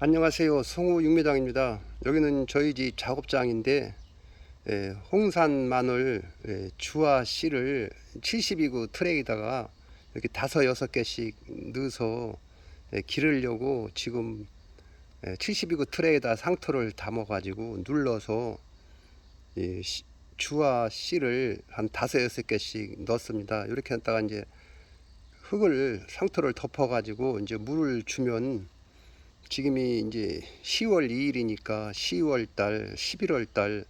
안녕하세요. 성우 육매장입니다. 여기는 저희 집 작업장인데 예, 홍산 마늘 예, 주와 씨를 72구 트레이다가 이렇게 다섯 여섯 개씩 넣어서 예, 기르려고 지금 예, 72구 트레이다 상토를 담아 가지고 눌러서 주와 씨를 한 다섯 여섯 개씩 넣습니다. 이렇게 했다가 이제 흙을 상토를 덮어 가지고 이제 물을 주면 지금이 이제 10월 2일이니까 10월 달, 11월 달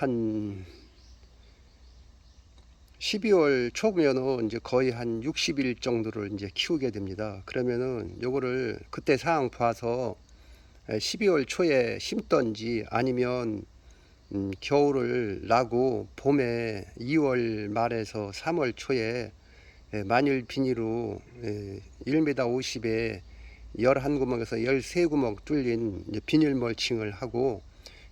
한 12월 초면은 이제 거의 한 60일 정도를 이제 키우게 됩니다. 그러면은 요거를 그때 상황 봐서 12월 초에 심던지 아니면 음, 겨울을 나고 봄에 2월 말에서 3월 초에 예, 마늘 비닐로 예, 1m 50에 11구멍에서 13구멍 뚫린 비닐 멀칭을 하고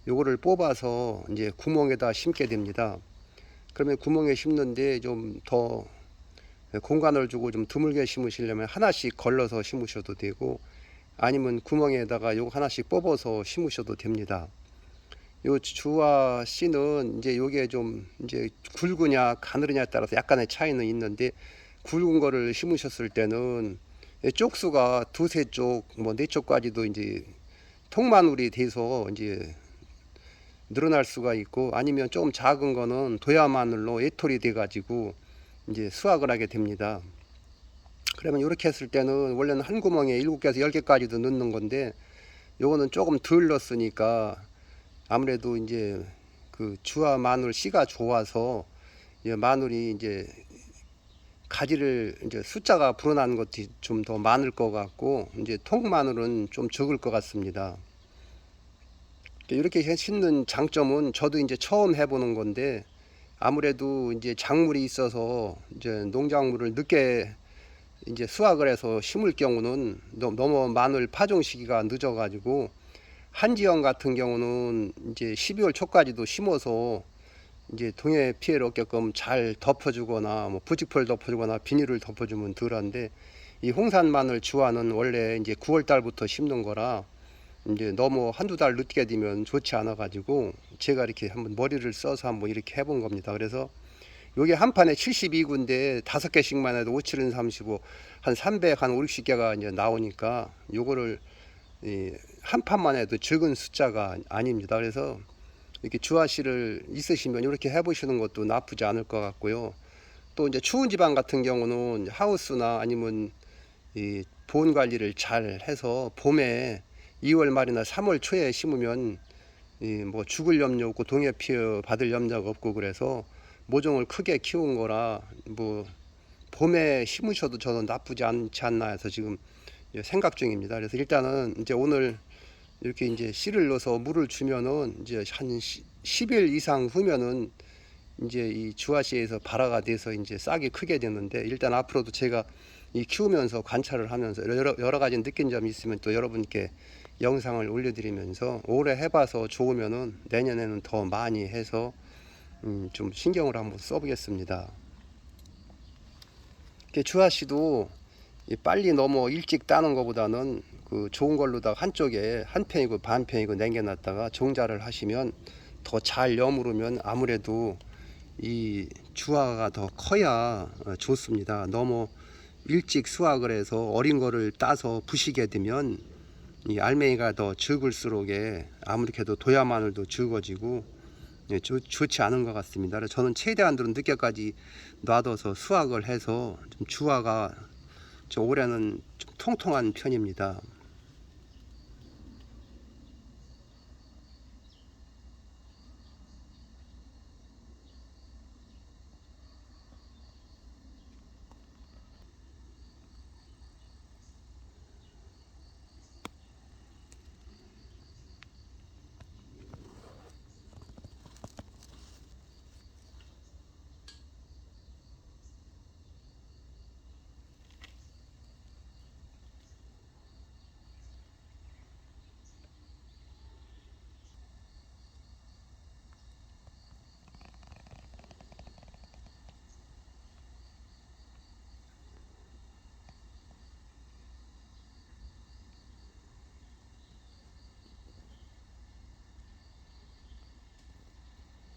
요거를 뽑아서 이제 구멍에다 심게 됩니다. 그러면 구멍에 심는데 좀 더 공간을 주고 좀 드물게 심으시려면 하나씩 걸러서 심으셔도 되고 아니면 구멍에다가 요거 하나씩 뽑아서 심으셔도 됩니다. 요 주와 씨는 이제 요게 좀 이제 굵으냐 가느냐에 따라서 약간의 차이는 있는데 굵은 거를 심으셨을 때는 예, 쪽수가 두세 쪽, 뭐 네 쪽까지도 이제 통마늘이 돼서 이제 늘어날 수가 있고 아니면 좀 작은 거는 도야 마늘로 애톨이 돼 가지고 이제 수확을 하게 됩니다. 그러면 이렇게 했을 때는 원래는 한 구멍에 일곱 개에서 열 개까지도 넣는 건데 요거는 조금 덜 넣었으니까 아무래도 이제 그 주와 마늘 씨가 좋아서 이제 마늘이 이제 가지를 이제 숫자가 불어나는 것이 좀더 많을 것 같고 이제 통마늘은 좀 적을 것 같습니다. 이렇게 해 심는 장점은 저도 이제 처음 해보는 건데 아무래도 이제 작물이 있어서 이제 농작물을 늦게 이제 수확을 해서 심을 경우는 너- 너무 마늘 파종 시기가 늦어가지고 한지형 같은 경우는 이제 12월 초까지도 심어서 이제 동해 피해를 없게끔 잘 덮어주거나 뭐 부직포를 덮어주거나 비닐을 덮어주면 덜한데 이 홍산 마늘 주화는 원래 이제 9월 달부터 심는 거라 이제 너무 한두 달 늦게 되면 좋지 않아 가지고 제가 이렇게 한번 머리를 써서 한번 이렇게 해본 겁니다. 그래서 요게 한 판에 72구인데 다섯 개씩만 해도 5, 7은 35, 한 300, 한 5, 60개가 이제 나오니까 요거를 이 한 판만 해도 적은 숫자가 아닙니다. 그래서 이렇게 주화씨를 있으시면 이렇게 해보시는 것도 나쁘지 않을 것 같고요. 또 이제 추운 지방 같은 경우는 하우스나 아니면 이 보온 관리를 잘 해서 봄에 2월 말이나 3월 초에 심으면 이 뭐 죽을 염려 없고 동해 피해 받을 염려가 없고 그래서 모종을 크게 키운 거라 뭐 봄에 심으셔도 저는 나쁘지 않지 않나 해서 지금 생각 중입니다. 그래서 일단은 이제 오늘 이렇게 이제 씨를 넣어서 물을 주면은 이제 한 10일 이상 후면은 이제 이 주화씨에서 발화가 돼서 이제 싹이 크게 되는데 일단 앞으로도 제가 이 키우면서 관찰을 하면서 여러, 여러 가지 느낀 점이 있으면 또 여러분께 영상을 올려드리면서 올해 해봐서 좋으면은 내년에는 더 많이 해서 음, 좀 신경을 한번 써보겠습니다. 이 빨리 너무 일찍 따는 것보다는 그 좋은 걸로다가 한쪽에 한 편이고 반 편이고 남겨놨다가 종자를 하시면 더 잘 여무르면 아무래도 이 주화가 더 커야 어, 좋습니다. 너무 일찍 수확을 해서 어린 거를 따서 부시게 되면 이 알맹이가 더 적을수록에 아무리해도 도야 마늘도 적어지고 예, 좋, 좋지 않은 것 같습니다. 저는 최대한으로 늦게까지 놔둬서 수확을 해서 좀 주화가 저 올해는 좀 통통한 편입니다.